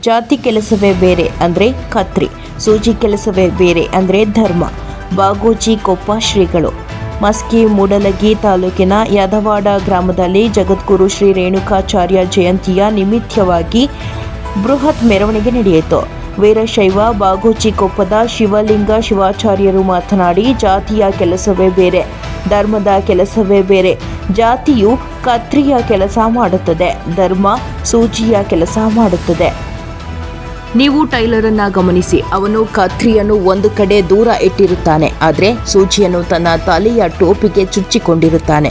ಜಾತಿ ಕೆಲಸವೇ ಬೇರೆ ಅಂದರೆ ಕತ್ರಿ ಸೂಜಿ ಕೆಲಸವೇ ಬೇರೆ ಅಂದರೆ ಧರ್ಮ. ಬಾಗೋಜಿ ಕೊಪ್ಪ ಶ್ರೀಗಳು. ಮಸ್ಕಿ, ಮೂಡಲಗಿ ತಾಲೂಕಿನ ಯಾದವಾಡ ಗ್ರಾಮದಲ್ಲಿ ಜಗದ್ಗುರು ಶ್ರೀ ರೇಣುಕಾಚಾರ್ಯ ಜಯಂತಿಯ ನಿಮಿತ್ತವಾಗಿ ಬೃಹತ್ ಮೆರವಣಿಗೆ ನಡೆಯಿತು. ವೀರಶೈವ, ಬಾಗೋಜಿ ಕೊಪ್ಪದ ಶಿವಲಿಂಗ ಶಿವಾಚಾರ್ಯರು ಮಾತನಾಡಿ, ಜಾತಿಯ ಕೆಲಸವೇ ಬೇರೆ, ಧರ್ಮದ ಕೆಲಸವೇ ಬೇರೆ, ಜಾತಿಯು ಕತ್ರಿಯ ಕೆಲಸ ಮಾಡುತ್ತದೆ, ಧರ್ಮ ಸೂಚಿಯ ಕೆಲಸ ಮಾಡುತ್ತದೆ. ನೀವು ಟೈಲರನ್ನ ಗಮನಿಸಿ, ಅವನು ಕತ್ರಿಯನ್ನು ಒಂದು ಕಡೆ ದೂರ ಇಟ್ಟಿರುತ್ತಾನೆ, ಆದರೆ ಸೂಜಿಯನ್ನು ತನ್ನ ತಲೆಯ ಟೋಪಿಗೆ ಚುಚ್ಚಿಕೊಂಡಿರುತ್ತಾನೆ.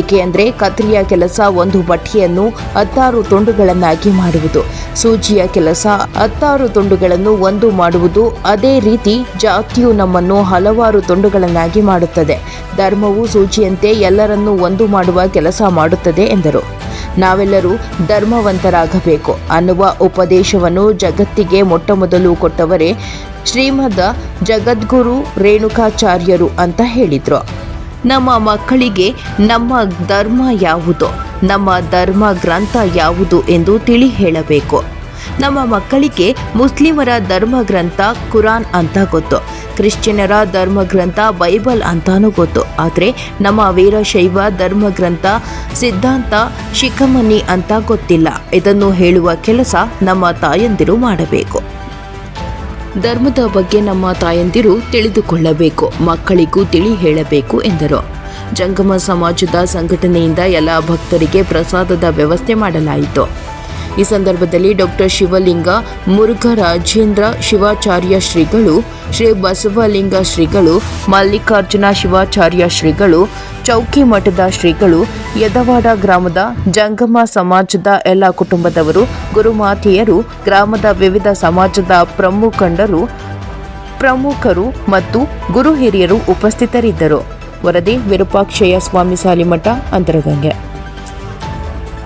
ಏಕೆ ಅಂದರೆ ಕತ್ರಿಯ ಕೆಲಸ ಒಂದು ಬಟ್ಟೆಯನ್ನು ಹತ್ತಾರು ತುಂಡುಗಳನ್ನಾಗಿ ಮಾಡುವುದು. ಸೂಜಿಯ ಕೆಲಸ ಹತ್ತಾರು ತುಂಡುಗಳನ್ನು ಒಂದು ಮಾಡುವುದು, ಅದೇ ರೀತಿ ಜಾತಿಯು ನಮ್ಮನ್ನು ಹಲವಾರು ತುಂಡುಗಳನ್ನಾಗಿ ಮಾಡುತ್ತದೆ. ಧರ್ಮವು ಸೂಚಿಯಂತೆ ಎಲ್ಲರನ್ನೂ ಒಂದು ಮಾಡುವ ಕೆಲಸ ಮಾಡುತ್ತದೆ ಎಂದರು. ನಾವೆಲ್ಲರೂ ಧರ್ಮವಂತರಾಗಬೇಕು ಅನ್ನುವ ಉಪದೇಶವನ್ನು ಜಗತ್ತಿಗೆ ಮೊಟ್ಟಮೊದಲು ಕೊಟ್ಟವರೇ ಶ್ರೀಮದ ಜಗದ್ಗುರು ರೇಣುಕಾಚಾರ್ಯರು ಅಂತ ಹೇಳಿದರು. ನಮ್ಮ ಮಕ್ಕಳಿಗೆ ನಮ್ಮ ಧರ್ಮ ಯಾವುದು? ನಮ್ಮ ಧರ್ಮ ಗ್ರಂಥ ಯಾವುದು ಎಂದು ತಿಳಿ ಹೇಳಬೇಕು. ನಮ್ಮ ಮಕ್ಕಳಿಗೆ ಮುಸ್ಲಿಮರ ಧರ್ಮ ಗ್ರಂಥ, ಕುರಾನ್ ಅಂತ ಗೊತ್ತು. ಕ್ರಿಶ್ಚಿಯನರ ಧರ್ಮ ಗ್ರಂಥ, ಬೈಬಲ್ ಅಂತಾನೂ ಗೊತ್ತು. ಆದರೆ ನಮ್ಮ ವೀರಶೈವ ಧರ್ಮ ಗ್ರಂಥ, ಸಿದ್ಧಾಂತ, ಶಿಖಮನಿ ಅಂತ ಗೊತ್ತಿಲ್ಲ. ಇದನ್ನು ಹೇಳುವ ಕೆಲಸ ನಮ್ಮ ತಾಯಂದಿರು ಮಾಡಬೇಕು. ಧರ್ಮದ ಬಗ್ಗೆ ನಮ್ಮ ತಾಯಂದಿರು ತಿಳಿದುಕೊಳ್ಳಬೇಕು. ಮಕ್ಕಳಿಗೂ ತಿಳಿ ಹೇಳಬೇಕು ಎಂದರು. ಜಂಗಮ ಸಮಾಜದ ಸಂಘಟನೆಯಿಂದ ಎಲ್ಲ ಭಕ್ತರಿಗೆ ಪ್ರಸಾದದ ವ್ಯವಸ್ಥೆ ಮಾಡಲಾಯಿತು. ಈ ಸಂದರ್ಭದಲ್ಲಿ ಡಾಕ್ಟರ್ ಶಿವಲಿಂಗ ಮುರುಘರಾಜೇಂದ್ರ ಶಿವಾಚಾರ್ಯ ಶ್ರೀಗಳು, ಶ್ರೀ ಬಸವಲಿಂಗ ಶ್ರೀಗಳು, ಮಲ್ಲಿಕಾರ್ಜುನ ಶಿವಾಚಾರ್ಯ ಶ್ರೀಗಳು, ಚೌಕಿ ಮಠದ ಶ್ರೀಗಳು, ಯದವಾಡ ಗ್ರಾಮದ ಜಂಗಮ ಸಮಾಜದ ಎಲ್ಲ ಕುಟುಂಬದವರು, ಗುರುಮಾತೆಯರು, ಗ್ರಾಮದ ವಿವಿಧ ಸಮಾಜದ ಪ್ರಮುಖಂಡರು, ಪ್ರಮುಖರು ಮತ್ತು ಗುರು ಹಿರಿಯರು ಉಪಸ್ಥಿತರಿದ್ದರು. ವರದಿ ವಿರೂಪಾಕ್ಷಯ್ಯ ಸ್ವಾಮಿ ಸಾಲಿಮಠ, ಅಂತರಗಂಗೆ.